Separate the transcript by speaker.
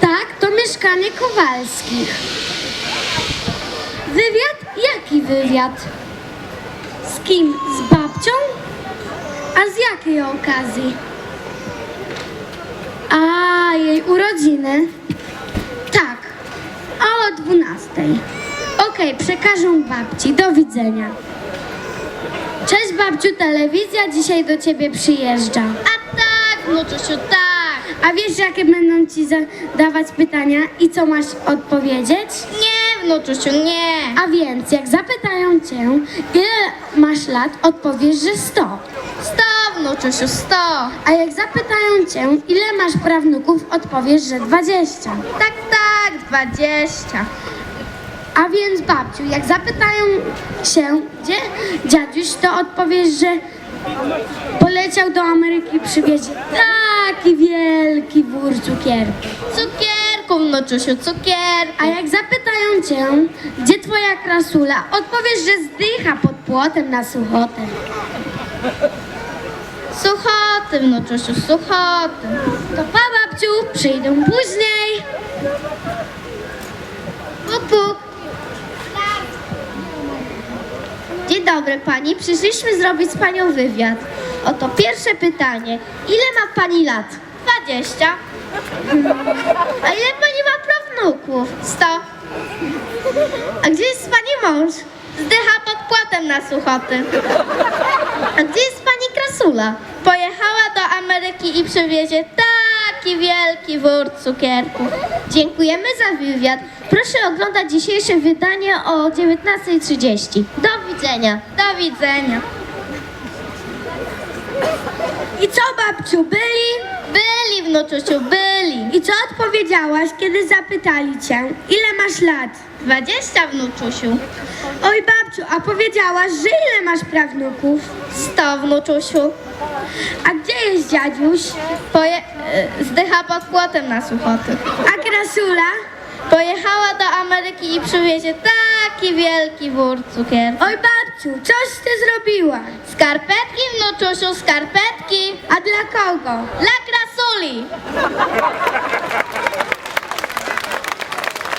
Speaker 1: Tak, to mieszkanie Kowalskich. Wywiad? Jaki wywiad? Z kim? Z babcią? A z jakiej okazji? A, jej urodziny? Tak, a o 12. Okej, przekażę babci. Do widzenia. Cześć babciu, telewizja dzisiaj do ciebie przyjeżdża.
Speaker 2: A tak, wnuczusiu, tak.
Speaker 1: A wiesz, jakie będą ci zadawać pytania i co masz odpowiedzieć?
Speaker 2: Nie, wnuczusiu, nie.
Speaker 1: A więc, jak zapytają cię, ile masz lat, odpowiesz, że 100.
Speaker 2: Sto, wnuczusiu, sto.
Speaker 1: A jak zapytają cię, ile masz prawnuków, odpowiesz, że 20.
Speaker 2: Tak, tak, dwadzieścia.
Speaker 1: A więc, babciu, jak zapytają się, gdzie dziaduś, to odpowiesz, że poleciał do Ameryki i przywiezie taki wielki wór cukierki.
Speaker 2: Cukierku, wnuczusiu, cukierku.
Speaker 1: A jak zapytają cię, gdzie twoja krasula, odpowiesz, że zdycha pod płotem na suchotę.
Speaker 2: Suchoty, wnuczusiu, suchoty.
Speaker 1: To pa, babciu, przyjdą później.
Speaker 2: Dobry pani, przyszliśmy zrobić z panią wywiad. Oto pierwsze pytanie. Ile ma pani lat? 20. A ile pani ma prawnuków? 100. A gdzie jest pani mąż? Zdycha pod płotem na suchoty. A gdzie jest pani krasula? Pojechała do Ameryki i przywiezie taki wielki wór cukierków. Dziękujemy za wywiad. Proszę oglądać dzisiejsze wydanie o 19.30. Do widzenia. Do widzenia.
Speaker 1: I co, babciu, byli?
Speaker 2: Byli, wnuczusiu, byli.
Speaker 1: I co odpowiedziałaś, kiedy zapytali cię, ile masz lat?
Speaker 2: 20, wnuczusiu.
Speaker 1: Oj, babciu, a powiedziałaś, że ile masz prawnuków?
Speaker 2: 100, wnuczusiu.
Speaker 1: A gdzie jest dziaduś?
Speaker 2: Poje... y, Zdycha pod płotem na suchoty.
Speaker 1: A krasula?
Speaker 2: Pojechała do Ameryki i przywiezie taki wielki wór cukierków.
Speaker 1: Oj, babciu, coś ty zrobiła.
Speaker 2: Skarpetki, wnuczusiu, skarpetki.
Speaker 1: A dla kogo?
Speaker 2: Dla 送礼。